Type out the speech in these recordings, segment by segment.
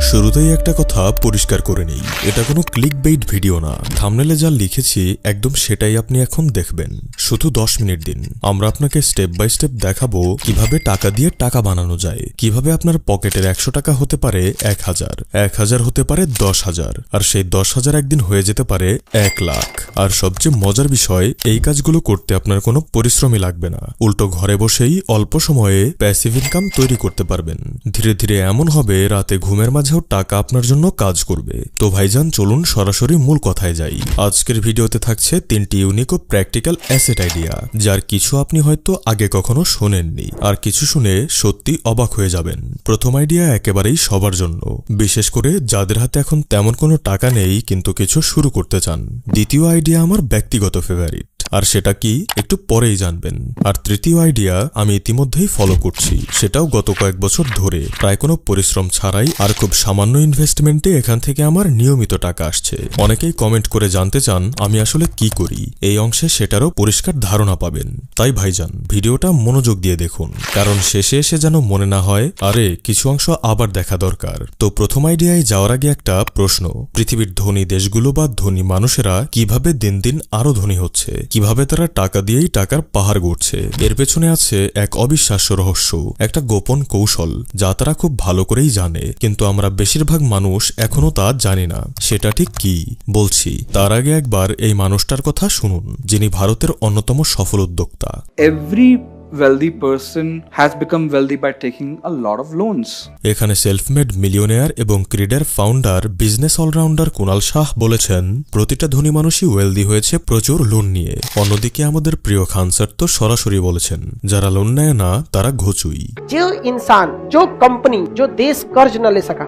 শুরুতেই একটা কথা পরিষ্কার করে নেই। এটা কোনো ক্লিক বেইট ভিডিও না থামনেলে যা লিখেছি, একদম সেটাই আপনি এখন দেখবেন। শুধু দশ মিনিট দিন। আমরা আপনাকে স্টেপ বাই স্টেপ দেখাবো কীভাবে টাকা দিয়ে টাকা বানানো যায়। কীভাবে আপনার পকেটের একশো টাকা হতে পারে এক হাজার। এক হাজার হতে পারে দশ হাজার। আর সেই দশ হাজার একদিন হয়ে যেতে পারে এক লাখ। আর সবচেয়ে মজার বিষয়, এই কাজগুলো করতে আপনার কোনো পরিশ্রমই লাগবে না। উল্টো ঘরে বসেই অল্প সময়ে প্যাসিভ ইনকাম তৈরি করতে পারবেন। ধীরে ধীরে এমন হবে, রাতে ঘুমের মাঝেও টাকা আপনার জন্য কাজ করবে। তো ভাইজান, চলুন সরাসরি মূল কথায় যাই। আজকের ভিডিওতে থাকছে তিনটি ইউনিক ও প্র্যাকটিক্যাল অ্যাসেট আইডিয়া যার কিছু আপনি হয়তো আগে কখনো শোনেননি, আর কিছু শুনে সত্যি অবাক হয়ে যাবেন। প্রথম আইডিয়া একেবারেই সবার জন্য, বিশেষ করে যাদের হাতে এখন তেমন কোনো টাকা নেই, কিন্তু কিছু শুরু করতে চান। দ্বিতীয় আইডিয়া আমার ব্যক্তিগত ফেভারিট আর সেটা কি একটু পরেই জানবেন। আর তৃতীয় আইডিয়া আমি ইতিমধ্যেই ফলো করছি। সেটাও গত কয়েক বছর ধরে। প্রায় কোনো পরিশ্রম ছাড়াই আর খুব সামান্য ইনভেস্টমেন্টে এখান থেকে আমার নিয়মিত টাকা আসছে। অনেকেই কমেন্ট করে জানতে চান, আমি আসলে কি করি? এই অংশে সেটারও পরিষ্কার ধারণা পাবেন। তাই ভাইজান, ভিডিওটা মনোযোগ দিয়ে দেখুন। কারণ শেষে এসে যেন মনে না হয়, আরে, কিছু অংশ আবার দেখা দরকার। তো প্রথম আইডিয়ায় যাওয়ার আগে একটা প্রশ্ন। পৃথিবীর ধনী দেশগুলো বা ধনী মানুষেরা কীভাবে দিন দিন আরও ধনী হচ্ছে? কীভাবে তারা টাকা দিয়েই টাকার পাহাড় গড়ছে। এর পেছনে আছে এক অবিশ্বাস্য রহস্য, একটা গোপন কৌশল যা তারা খুব ভালো করেই জানে। কিন্তু আমরা বেশিরভাগ মানুষ এখনও তা জানি না। সেটা ঠিক কি? বলছি, তার আগে একবার এই মানুষটার কথা শুনুন, যিনি ভারতের অন্যতম সফল উদ্যোক্তা। Every wealthy person has become wealthy by taking a lot of loans. এখানে সেলফমেড মিলিয়নেয়ার এবং ক্রিডের founder business allrounder Kunal Shah বলেছেন প্রতিটা ধনী মানুষই ওয়েলদি হয়েছে প্রচুর লোন নিয়ে। অন্যদিকে আমাদের প্রিয় খানসার তো সরাসরি বলেছেন যারা লোন নেয় না তারা ঘোচুই। যে ইনসান যে কোম্পানি যে দেশ কর্জ না লে সকা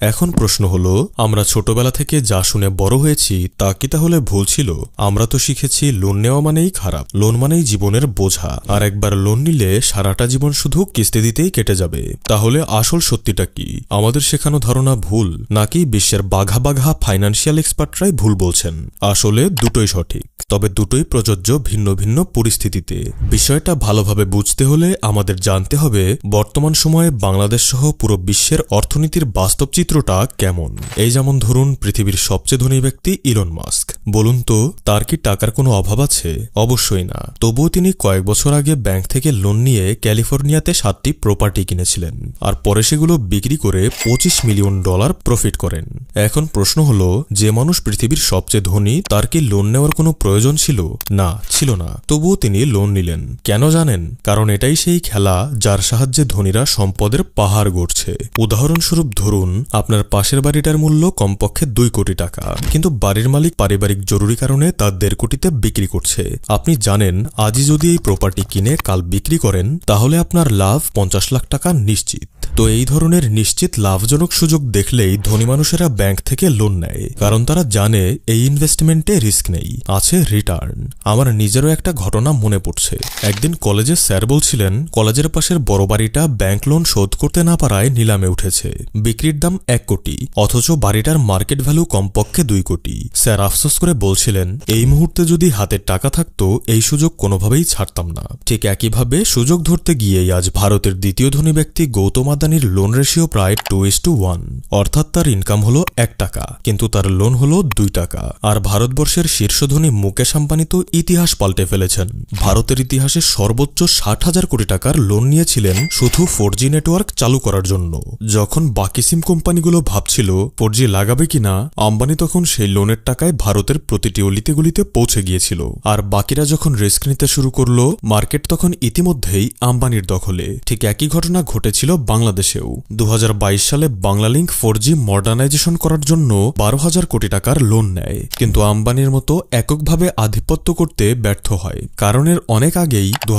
এখন প্রশ্ন হলো আমরা ছোটবেলা থেকে যা শুনে বড় হয়েছি তা কি তাহলে ভুল ছিল? আমরা তো শিখেছি লোন নেওয়া মানেই খারাপ লোন মানেই জীবনের বোঝা। আর একবার লোন নিলে সারাটা জীবন শুধু কিস্তি দিতেই কেটে যাবে। তাহলে আসল সত্যিটা কি? আমাদের শেখানো ধারণা ভুল, নাকি বিশ্বের বাঘা বাঘা ফাইন্যান্সিয়াল এক্সপার্টরাই ভুল বলছেন? আসলে দুটোই সঠিক। তবে দুটোই প্রযোজ্য ভিন্ন ভিন্ন পরিস্থিতিতে। বিষয়টা ভালোভাবে বুঝতে হলে আমাদের জানতে হবে, বর্তমান সময়ে বাংলাদেশ সহ পুরো বিশ্বের অর্থনীতির বাস্তব চিত্রটা কেমন? এই যেমন ধরুন, পৃথিবীর সবচেয়ে ধনী ব্যক্তি ইলন মাস্ক বলুন তো, তার কি টাকার কোনো অভাব আছে? অবশ্যই না। তবুও তিনি কয়েক বছর আগে ব্যাংক থেকে লোন নিয়ে ক্যালিফোর্নিয়াতে সাতটি প্রপার্টি কিনেছিলেন, আর পরে সেগুলো বিক্রি করে পঁচিশ মিলিয়ন ডলার প্রফিট করেন। এখন প্রশ্ন হলো, যে মানুষ পৃথিবীর সবচেয়ে ধনী, তার কি লোন নেওয়ার কোনো প্রয়োজন ছিল? না ছিল না। তবুও তিনি লোন নিলেন। কেন জানেন? কারণ এটাই সেই খেলা যার সাহায্যে ধনীরা সম্পদের পাহাড় গড়ছে। উদাহরণস্বরূপ ধরুন, আপনার পাশের বাড়িটার মূল্য কমপক্ষে দুই কোটি টাকা। কিন্তু বাড়ির মালিক পারিবারিক জরুরি কারণে তা দেড় কোটিতে বিক্রি করছে। আপনি জানেন, আজই যদি এই প্রপার্টি কিনে কাল বিক্রি করেন, তাহলে আপনার লাভ পঞ্চাশ লাখ টাকা নিশ্চিত। তো এই ধরনের নিশ্চিত লাভজনক সুযোগ দেখলেই ধনী মানুষেরা ব্যাংক থেকে লোন নেয়, কারণ তারা জানে এই ইনভেস্টমেন্টে রিস্ক নেই, আছে রিটার্ন আমার নিজেরও একটা ঘটনা মনে পড়ছে। একদিন কলেজে স্যার বলছিলেন, কলেজের পাশের বড় বাড়িটা ব্যাংক লোন শোধ করতে না পারায় নিলামে উঠেছে। বিক্রির দাম এক কোটি, অথচ বাড়িটার মার্কেট ভ্যালু কমপক্ষে দুই কোটি। স্যার আফসোস করে বলছিলেন, এই মুহূর্তে যদি হাতের টাকা থাকতো, এই সুযোগ কোনোভাবেই ছাড়তাম না। ঠিক একইভাবে সুযোগ ধরতে গিয়েই আজ ভারতের দ্বিতীয় ধনী ব্যক্তি গৌতম আদানির লোন রেশিও প্রায় টু ইস টু ওয়ান অর্থাৎ তার ইনকাম হলো এক টাকা, কিন্তু তার লোন হলো দুই টাকা। আর ভারতবর্ষের শীর্ষ ধনী মুকেশ আম্বানি তো ইতিহাস পাল্টে ফেলেছেন। ভারতের ইতিহাসে সর্বোচ্চ ষাট হাজার কোটি টাকার লোন নিয়েছিলেন শুধু ফোর নেটওয়ার্ক চালু করার জন্য। যখন বাকি সিম কোম্পানিগুলো ভাবছিল ফোর লাগাবে কিনা, আম্বানি তখন সেই লোনের টাকায় ভারতের প্রতিটি অলিতে গলিতে পৌঁছে গিয়েছিল। আর বাকিরা যখন রিস্ক নিতে শুরু করল মার্কেট তখন ইতিমধ্যেই আম্বানির দখলে। ঠিক একই ঘটনা ঘটেছিল বাংলাদেশেও। দু হাজার বাইশ সালে বাংলালিংক ফোর জি মডার্নাইজেশন করার জন্য বারো হাজার কোটি টাকার লোন নেয়। কিন্তু আম্বানির মতো এককভাবে আধিপত্য করতে ব্যর্থ হয়। কারণের অনেক আগেই দু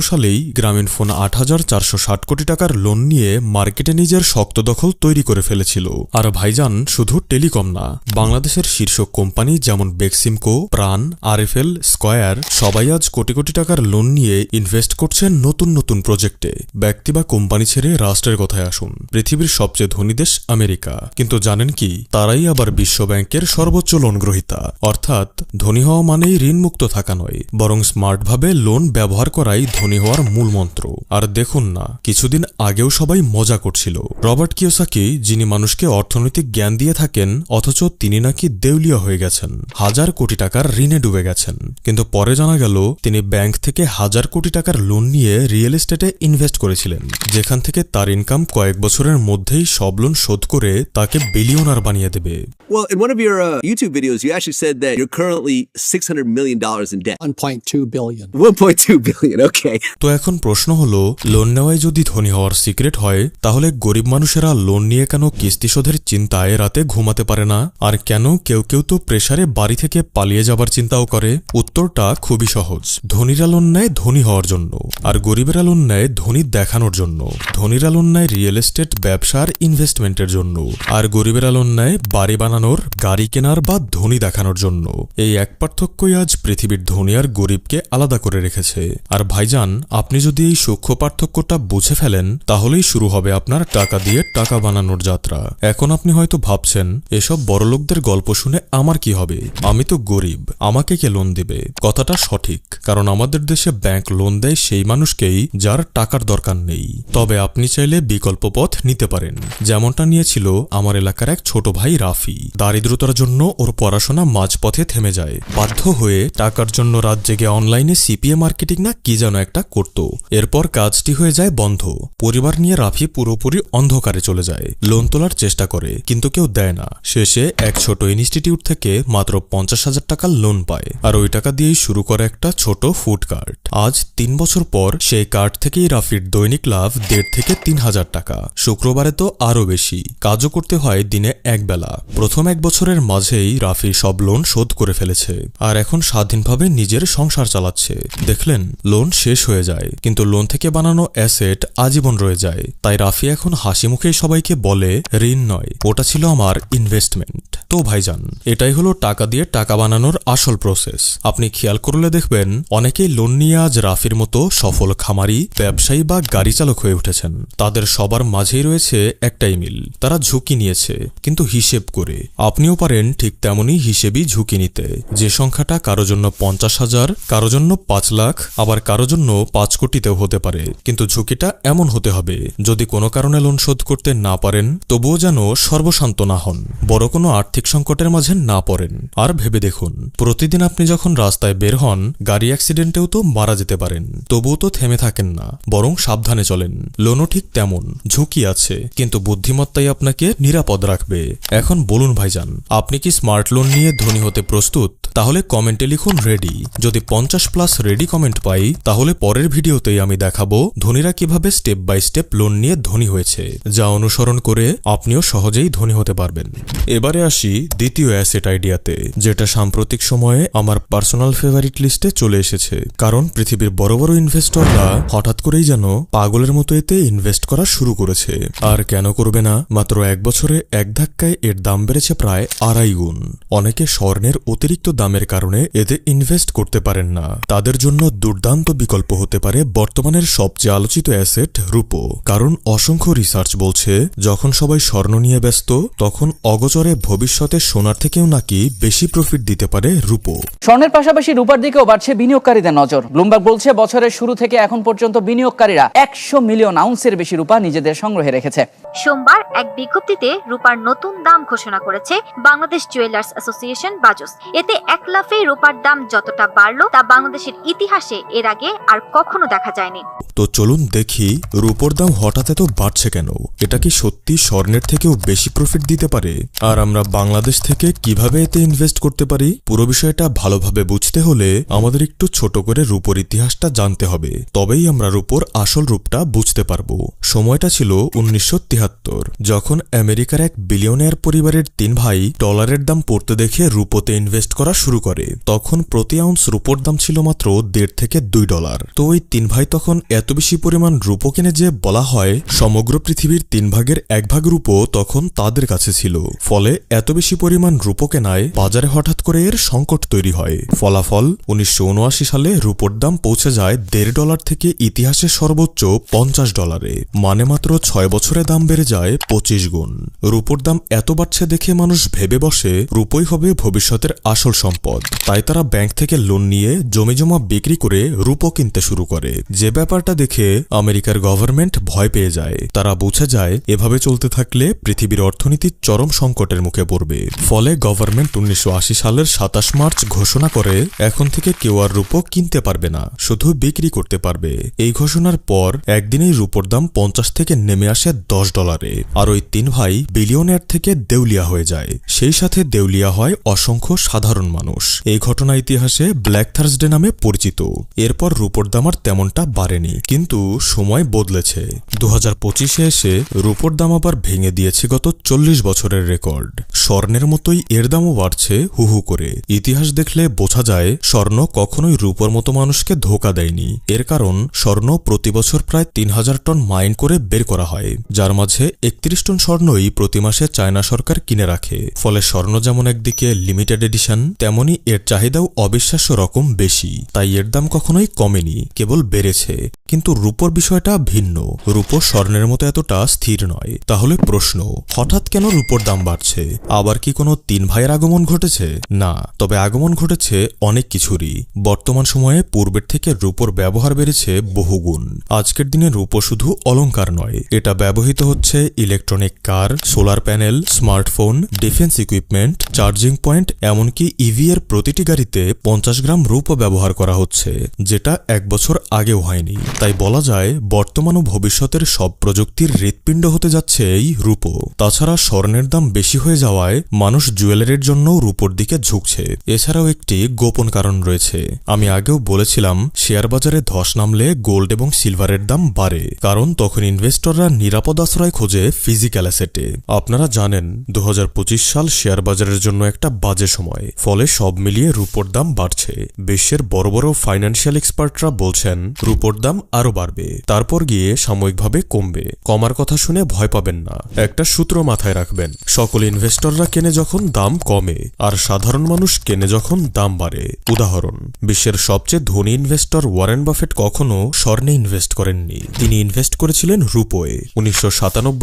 সালেই গ্রামীণ ফোন আট হাজার চারশো ষাট কোটি টাকার লোন নিয়ে মার্কেটে নিজের শক্ত দখল তৈরি করে ফেলেছিল। আর ভাইজান শুধু টেলিকম না, বাংলাদেশের শীর্ষ কোম্পানি যেমন বেক্সিমকো, প্রাণ, আরএফএল, স্কয়ার সবাই আজ কোটি কোটি টাকার লোন লোন নিয়ে ইনভেস্ট করছেন নতুন নতুন প্রজেক্টে ব্যক্তি বা কোম্পানি ছেড়ে রাষ্ট্রের কথায় আসুন। পৃথিবীর সবচেয়ে ধনী দেশ আমেরিকা। কিন্তু জানেন কি, তারাই আবার বিশ্ব ব্যাংকের সর্বোচ্চ লোন গ্রহীতা। অর্থাৎ, ধনী হওয়া মানেই ঋণমুক্ত থাকা নয়, বরং স্মার্টভাবে লোন ব্যবহার করাই ধনী হওয়ার মূল মন্ত্র। আর দেখুন না, কিছুদিন আগেও সবাই মজা করছিল। রবার্ট কিওসাকি, যিনি মানুষকে অর্থনৈতিক জ্ঞান দিয়ে থাকেন, অথচ তিনি নাকি দেউলিয়া হয়ে গেছেন। হাজার কোটি টাকার ঋণে ডুবে গেছেন। কিন্তু পরে জানা গেল, তিনি ব্যাংক থেকে হাজার কোটি টাকার লোন নিয়ে রিয়েল এস্টেটে ইনভেস্ট করেছিলেন যেখান থেকে তার ইনকাম কয়েক বছরের মধ্যেই সব লোন শোধ করে তাকে বিলিয়নার বানিয়ে দেবে Well, in one of your uh, YouTube videos, you actually said that you're currently $600 million in debt. 1.2 billion. 1.2 billion, okay. তো এখন প্রশ্ন হলো লোন নেওয়ায় যদি ধনী হওয়ার সিক্রেট হয় তাহলে গরিব মানুষেরা লোন নিয়ে কেন কিস্তি শোধের চিন্তায় রাতে ঘুমাতে পারে না আর কেন কেউ কেউ তো প্রেসারে বাড়ি থেকে পালিয়ে যাবার চিন্তাও করে উত্তরটা খুবই সহজ ধনীরা লোন নেয় ধনী হওয়ার জন্য, আর গরিবেরা লোন নেয় ধনী দেখানোর জন্য, ধনীরা লোন নেয় রিয়েল এস্টেট ব্যবসার ইনভেস্টমেন্টের জন্য, আর গরিবের লোন নেয় বাড়ি বানানোর, গাড়ি কেনার বা ধনী দেখানোর জন্য। এই এক পার্থক্যই আজ পৃথিবীর ধনী আর গরিবকে আলাদা করে রেখেছে। আর ভাইজান, আপনি যদি এই সূক্ষ্ম পার্থক্যটা বুঝে ফেলেন, তাহলেই শুরু হবে আপনার টাকা দিয়ে টাকা বানানোর যাত্রা। এখন আপনি হয়তো ভাবছেন, এসব বড়লোকদের গল্প শুনে আমার কি হবে? আমি তো গরিব, আমাকে কে লোন দেবে? কথাটা সঠিক, কারণ আমাদের দেশে ব্যাংক লোন দেয় সেই মানুষকেই যার টাকার দরকার নেই। তবে আপনি চাইলে বিকল্প পথ নিতে পারেন। যেমনটা নিয়েছিল আমার এলাকার এক ছোট ভাই রাফি। দারিদ্রতার জন্য ওর পড়াশোনা মাঝপথে থেমে যায়। বাধ্য হয়ে টাকার জন্য রাত জেগে অনলাইনে সিপিএ মার্কেটিং না কি যেন একটা করত। এরপর কাজটি হয়ে যায় বন্ধ। পরিবার নিয়ে রাফি পুরোপুরি অন্ধকারে চলে যায়। লোন তোলার চেষ্টা করে, কিন্তু কেউ দেয় না। শেষে এক ছোট ইনস্টিটিউট থেকে মাত্র পঞ্চাশ হাজার টাকার লোন পায়। আর ওই টাকা দিয়েই শুরু করে একটা ছোট ফুড কার্ট আজ তিন বছর পর সেই কার্ড থেকেই রাফির দৈনিক লাভ দেড় থেকে তিন হাজার টাকা। শুক্রবারে তো আরও বেশি। কাজও করতে হয় দিনে এক বেলা। প্রথম এক বছরের মাঝেই রাফি সব লোন শোধ করে ফেলেছে আর এখন স্বাধীনভাবে নিজের সংসার চালাচ্ছে। দেখলেন, লোন শেষ হয়ে যায়, কিন্তু লোন থেকে বানানো অ্যাসেট আজীবন রয়ে যায়। তাই রাফি এখন হাসি মুখেই সবাইকে বলে, ঋণ নয়, ওটা ছিল আমার ইনভেস্টমেন্ট তো ভাইজান, এটাই হলো টাকা দিয়ে টাকা বানানোর আসল প্রসেস আপনি খেয়াল করলে দেখবেন, অনেকেই লোন নিয়ে আজ রাফির মতো সফল খামারি, ব্যবসায়ী বা গাড়ি চালক হয়ে উঠেছেন। তাদের সবার মাঝেই রয়েছে একটাই মিল, তারা ঝুঁকি নিয়েছে, কিন্তু হিসেব করে। আপনিও পারেন ঠিক তেমনই হিসেবই ঝুঁকি নিতে। যে সংখ্যাটা কারও জন্য পঞ্চাশ হাজার, কারও জন্য পাঁচ লাখ, আবার কারও জন্য পাঁচ কোটিতেও হতে পারে। কিন্তু ঝুঁকিটা এমন হতে হবে, যদি কোনো কারণে লোন শোধ করতে না পারেন, তবুও যেন সর্বশান্ত না হন। বড় কোনো আর্থিক সংকটের মাঝে না পড়েন। আর ভেবে দেখুন, প্রতিদিন আপনি যখন রাস্তায় বের হন, গাড়ি অ্যাক্সিডেন্টেও তো মারা যেতে পারেন। তবুও তো থেমে থাকেন না, বরং সাবধানে চলেন। লোনও ঠিক তেমন, ঝুঁকি আছে, কিন্তু বুদ্ধিমত্তাই আপনাকে নিরাপদ রাখবে। এখন বলুন ভাইজান, আপনি কি স্মার্ট লোন নিয়ে ধনী হতে প্রস্তুত? তাহলে কমেন্টে লিখুন রেডি। যদি পঞ্চাশ প্লাস রেডি কমেন্ট পাই, তাহলে পরের ভিডিওতেই আমি দেখাবো ধনীরা কীভাবে স্টেপ বাই স্টেপ লোন নিয়ে ধনী হয়েছে। যা অনুসরণ করে আপনিও সহজেই ধনী হতে পারবেন। এবারে আসি দ্বিতীয় অ্যাসেট আইডিয়াতে, যেটা সাম্প্রতিক সময়ে আমার পার্সোনাল ফেভারিট লিস্টে চলে এসেছে। কারণ পৃথিবীর বড় বড় ইনভেস্টররা হঠাৎ করেই যেন পাগলের মতো এতে ইনভেস্ট করা শুরু করেছে। আর কেন করবে না? মাত্র এক বছরে এক ধাক্কায় এর দাম বেড়েছে প্রায় আড়াই গুণ। অনেকে স্বর্ণের অতিরিক্ত দামের কারণে এতে ইনভেস্ট করতে পারেন না। তাদের জন্য দুর্দান্ত বিকল্প হতে পারে বর্তমানের সবচেয়ে আলোচিত অ্যাসেট রূপো। কারণ অসংখ্য রিসার্চ বলছে, যখন সবাই স্বর্ণ নিয়ে ব্যস্ত, তখন অগচরে ভবিষ্যতে সোনার থেকেও নাকি বেশি প্রফিট দিতে পারে রূপো। স্বর্ণের পাশাপাশি রূপার দিকেও বাড়ছে বিনিয়োগকারীদের নজর। ব্লুমবার্গ বলছে বছরের শুরু থেকে এখন পর্যন্ত বিনিয়োগকারীরা একশো মিলিয়ন আউন্সের বেশি রূপা নিজেদের সংগ্রহে রেখেছে। সোমবার এক বিজ্ঞপ্তিতে রূপার নতুন দাম ঘোষণা করেছে বাংলাদেশ জুয়েলার্স অ্যাসোসিয়েশন বাজস। এতে এক লাফে রূপার দাম যতটা বাড়লো তা বাংলাদেশের ইতিহাসে এর আগে আর কখনো দেখা যায়নি। তো চলুন দেখি রূপোর দাম হঠাৎ এত বাড়ছে কেন? এটা কি সত্যি স্বর্ণের থেকেও বেশি প্রফিট দিতে পারে? আর আমরা বাংলাদেশ থেকে কীভাবে এতে ইনভেস্ট করতে পারি? পুরো বিষয়টা ভালোভাবে বুঝতে হলে আমাদের একটু ছোট করে রূপোর ইতিহাসটা জানতে হবে। তবেই আমরা রূপোর আসল রূপটা বুঝতে পারব। সময়টা ছিল উনিশশো তিয়াত্তর যখন আমেরিকার এক বিলিয়নের পরিবারের তিন ভাই ডলারের দাম পড়তে দেখে রূপোতে ইনভেস্ট করা শুরু করে, তখন প্রতি আউন্স রূপোর দাম ছিল মাত্র দেড় থেকে দুই ডলার। তো ওই তিন ভাই তখন এত বেশি পরিমাণ রূপো কিনে যে বলা হয়, সমগ্র পৃথিবীর তিন ভাগের এক ভাগ রূপো তখন তাদের কাছে ছিল। ফলে এত বেশি পরিমাণ রূপো কেনায় বাজারে হঠাৎ করে এর সংকট তৈরি হয়। ফলাফল উনিশশো উনআশি সালে রূপোর দাম পৌঁছে যায় দেড় ডলার থেকে ইতিহাসের সর্বোচ্চ পঞ্চাশ ডলারে। মানে মাত্র ছয় বছরে দাম বেড়ে যায় পঁচিশ গুণ। রূপোর দাম এত বাড়ছে দেখে মানুষ ভেবে বসে, রূপই হবে ভবিষ্যতের আসল সম্পদ। তাই তারা ব্যাংক থেকে লোন নিয়ে জমি জমা বিক্রি করে রূপো কিনতে শুরু করে। যে ব্যাপারটা দেখে আমেরিকার গভর্নমেন্ট ভয় পেয়ে যায়। তারা বুঝে যায়, এভাবে চলতে থাকলে পৃথিবীর অর্থনীতি চরম সংকটের মুখে পড়বে। ফলে গভর্নমেন্ট উনিশশো আশি সালের সাতাশ মার্চ ঘোষণা করে, এখন থেকে কেউ আর রূপো কিনতে পারবে না। শুধু বিক্রি করতে পারবে। এই ঘোষণার পর একদিনেই রূপোর দাম পঞ্চাশ থেকে নেমে আসে দশ ডলারে। আর ওই তিন ভাই বিলিয়নের থেকে দেউলিয়া হয়ে যায়। সেই সাথে দেউলিয়া হয় অসংখ্য সাধারণ মানুষ। এই ঘটনা ইতিহাসে ব্ল্যাক থার্সডে নামে পরিচিত। এরপর রূপোর দাম আর তেমনটা বাড়েনি। কিন্তু সময় বদলেছে। দু হাজার পঁচিশে এসে রূপোর দাম আবার ভেঙে দিয়েছে গত চল্লিশ বছরের রেকর্ড। স্বর্ণের মতোই এর দামও বাড়ছে হু হু করে। ইতিহাস দেখলে বোঝা যায় স্বর্ণ কখনোই রূপোর মতো মানুষকে ধোকা দেয়নি। এর কারণ, স্বর্ণ প্রতি বছর প্রায় তিন হাজার টন মাইন করে বের করা হয়। যার মাঝে একত্রিশ টন স্বর্ণই প্রতি মাসে চায়না সরকার কিনে রাখে। ফলে স্বর্ণ যেমন একদিকে লিমিটেড এডিশন তেমনি এর চাহিদাও অবিশ্বাস্য রকম বেশি। তাই এর দাম কখনোই কমেনি, কেবল বেড়েছে। কিন্তু রূপোর বিষয়টা ভিন্ন। রূপো স্বর্ণের মতো এতটা স্থির নয়। তাহলে প্রশ্ন, হঠাৎ কেন রূপোর দাম বাড়ছে? আবার কি কোনো তিন ভাইয়ের আগমন ঘটেছে? না, তবে আগমন ঘটেছে অনেক কিছুরই। বর্তমান সময়ে পূর্বের থেকে রূপোর ব্যবহার বেড়েছে বহুগুণ। আজকের দিনে রূপো শুধু অলংকার নয়, এটা ব্যবহৃত হচ্ছে electronic car, solar panel, smartphone, defence equipment, charging point, এমনকি ইভি এর প্রতিটি গাড়িতে পঞ্চাশ গ্রাম রূপো ব্যবহার করা হচ্ছে, যেটা এক বছর আগেও হয়নি। তাই বলা যায়, বর্তমান ও ভবিষ্যতের সব প্রযুক্তির হৃৎপিণ্ড হতে যাচ্ছে এই রূপো। তাছাড়া স্বর্ণের দাম বেশি হয়ে যাওয়ায় মানুষ জুয়েলারির জন্যও রূপোর দিকে ঝুঁকছে। এছাড়াও একটি গোপন কারণ রয়েছে। আমি আগেও বলেছিলাম শেয়ার বাজারে ধস নামলে গোল্ড এবং সিলভারের দাম বাড়ে, কারণ তখন ইনভেস্টররা নিরাপদ আশ্রয় খোঁজে ফিজিক্যাল অ্যাসেটে। আপনারা জানেন দু হাজার পঁচিশ সাল শেয়ার বাজারের জন্য একটা বাজে সময়, ফলে সব মিলিয়ে রূপোর দাম বাড়ছে। বিশ্বের বড় বড় ফাইন্যান্সিয়াল এক্সপার্টরা বলছেন, রূপোর দাম আরও বাড়বে, তারপর গিয়ে সাময়িকভাবে কমবে। কমার কথা শুনে ভয় পাবেন না। একটা সূত্র মাথায় রাখবেন, সকল ইনভেস্টররা কেনে যখন দাম কমে, আর সাধারণ মানুষ কেনে যখন দাম বাড়ে। উদাহরণ, বিশ্বের সবচেয়ে ধনী ইনভেস্টর ওয়ারেন বাফেট কখনো স্বর্ণে ইনভেস্ট করেননি। তিনি ইনভেস্ট করেছিলেন রূপোয়ে। উনিশশো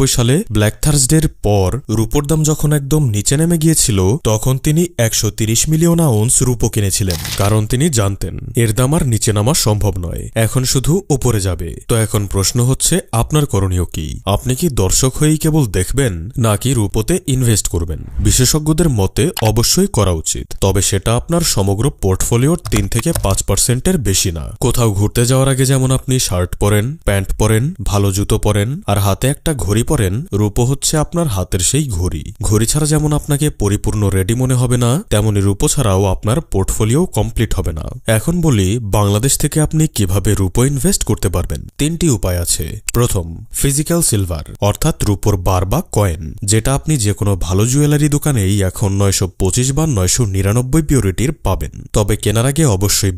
সালে ব্ল্যাক থার্সডের পর রূপোর দাম যখন একদম নিচে নেমে গিয়েছিল, তখন তিনি একশো মিলিয়ন আউন্স রূপো কিনেছিলেন, কারণ তিনি জানতেন, এর দাম আর নিচে নামা সম্ভব নয়, এখন শুধু উপরে যাবে। তো এখন প্রশ্ন হচ্ছে, আপনার করণীয় কি? আপনি কি দর্শক হয়েই কেবল দেখবেন, নাকি রূপোতে ইনভেস্ট করবেন? বিশেষজ্ঞদের মতে অবশ্যই করা উচিত, তবে সেটা আপনার সমগ্র পোর্টফোলিওর তিন থেকে পাঁচ পার্সেন্টের বেশি না। কোথাও ঘুরতে যাওয়ার আগে যেমন আপনি শার্ট পরেন, প্যান্ট পরেন, ভালো জুতো পরেন, আর হাতে একটা ঘড়ি পরেন রূপো হচ্ছে আপনার হাতের সেই ঘড়ি। ঘড়ি ছাড়া যেমন আপনাকে পরিপূর্ণ রেডি মনে হবে না তেমনই রূপো ছাড়াও আপনার পোর্টফোলিও কমপ্লিট হবে না। এখন বলি, বাংলাদেশ থেকে আপনি কীভাবে রূপো ইনভেস্ট করতে পারবেন? তিনটি উপায় আছে। প্রথম ফিজিক্যাল সিলভার অর্থাৎ রূপোর বার বা কয়েন যেটা আপনি যে কোনো ভালো জুয়েলারি দোকানেই এখন নয়শো পঁচিশ বা নয়শো নিরানব্বই পিউরিটির পাবেন। তবে কেনার আগে অবশ্যই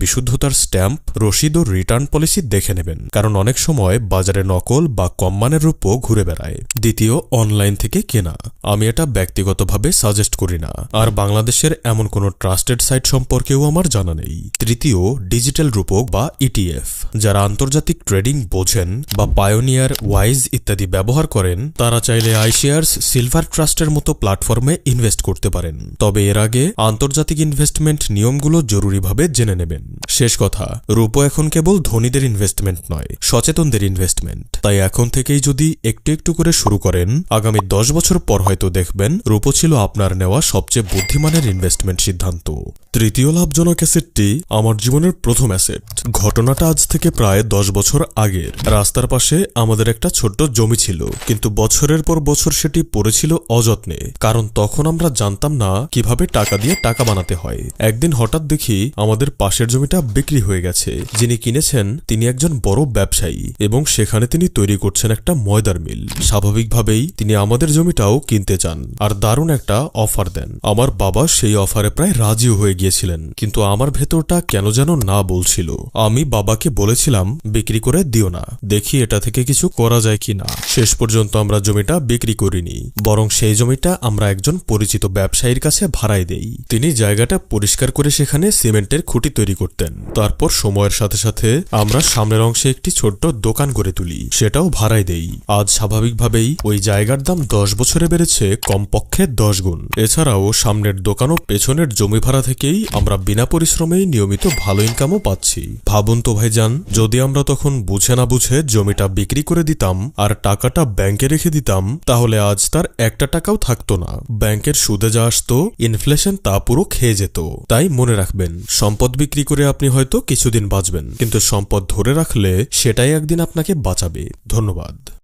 বিশুদ্ধতার স্ট্যাম্প রসিদ ও রিটার্ন পলিসি দেখে নেবেন, কারণ অনেক সময় বাজারে নকল বা কম মানের রূপও ঘুরে বেড়ায়। দ্বিতীয়, অনলাইন থেকে কেনা। আমি এটা ব্যক্তিগতভাবে সাজেস্ট করি না। আর বাংলাদেশের এমন কোনো ট্রাস্টেড সাইট সম্পর্কেও আমার জানা নেই। তৃতীয়, ডিজিটাল রূপক বা ইটিএফ। যারা আন্তর্জাতিক ট্রেডিং বোঝেন বা পায়োনিয়ার ওয়াইজ ইত্যাদি ব্যবহার করেন, তারা চাইলে আইশেয়ার্স সিলভার ট্রাস্টের মতো প্ল্যাটফর্মে ইনভেস্ট করতে পারেন। তবে এর আগে আন্তর্জাতিক ইনভেস্টমেন্ট নিয়মগুলো জরুরিভাবে জেনে নেবেন। শেষ কথা, রূপো এখন কেবল ধনীদের ইনভেস্টমেন্ট নয়, সচেতনদের ইনভেস্টমেন্ট তাই এখন থেকেই যদি একটু একটু করে শুরু করেন, আগামী দশ বছর পর হয়তো দেখবেন রূপো ছিল আপনার নেওয়া সবচেয়ে বুদ্ধিমানের ইনভেস্টমেন্ট সিদ্ধান্ত। তৃতীয় লাভজনক অ্যাসেটটি আমার জীবনের প্রথম অ্যাসেট। ঘটনাটা আজ থেকে প্রায় দশ বছর আগের। রাস্তার পাশে আমাদের একটা ছোট্ট জমি ছিল, কিন্তু বছরের পর বছর সেটি পড়েছিল অযত্নে। কারণ তখন আমরা জানতাম না কীভাবে টাকা দিয়ে টাকা বানাতে হয়। একদিন হঠাৎ দেখি আমাদের পাশের জমিটা বিক্রি হয়ে গেছে। যিনি কিনেছেন, তিনি একজন বড় ব্যবসায়ী এবং সেখানে তিনি তৈরি করছেন একটা ময়দার মিল। স্বাভাবিকভাবেই তিনি আমাদের জমিটাও কিনতে চান আর দারুণ একটা অফার দেন। আমার বাবা সেই অফারে প্রায় রাজিও হয়ে গিয়েছিলেন, কিন্তু আমার ভেতরটা কেন যেন না বলছিল। আমি বাবাকে বলেছিলাম, বিক্রি করে দিও না। দেখি এটা থেকে কিছু করা যায় কি না শেষ পর্যন্ত আমরা জমিটা বিক্রি করিনি। বরং সেই জমিটা আমরা একজন পরিচিত ব্যবসায়ীর কাছে ভাড়ায় দেই। তিনি জায়গাটা পরিষ্কার করে সেখানে সিমেন্টের খুঁটি তৈরি করতেন। তারপর সময়ের সাথে সাথে আমরা সামনের অংশে একটি ছোট্ট দোকান গড়ে তুলি। সেটাও ভাড়ায় দেই। আজ স্বাভাবিকভাবেই ওই জায়গার দাম দশ বছরে বেড়েছে, কমপক্ষে দশ গুণ। এছাড়াও সামনের দোকান ও পেছনের জমি ভাড়া থেকেই আমরা বিনা পরিশ্রমেই নিয়মিত ভালো ইনকামও পাচ্ছি। ভাবুন তো ভাইজান, যদি আমরা তখন বুঝে না বুঝে জমিটা বিক্রি করে দিতাম আর টাকাটা ব্যাংকে রেখে দিতাম, তাহলে আজ তার একটা টাকাও থাকতো না। ব্যাংকের সুদে যা আসতো ইনফ্লেশন তা পুরো খেয়ে যেত। তাই মনে রাখবেন, সম্পদ বিক্রি করে আপনি হয়তো কিছুদিন বাঁচবেন কিন্তু সম্পদ ধরে রাখলে সেটাই একদিন আপনাকে বাঁচাবে। ধন্যবাদ।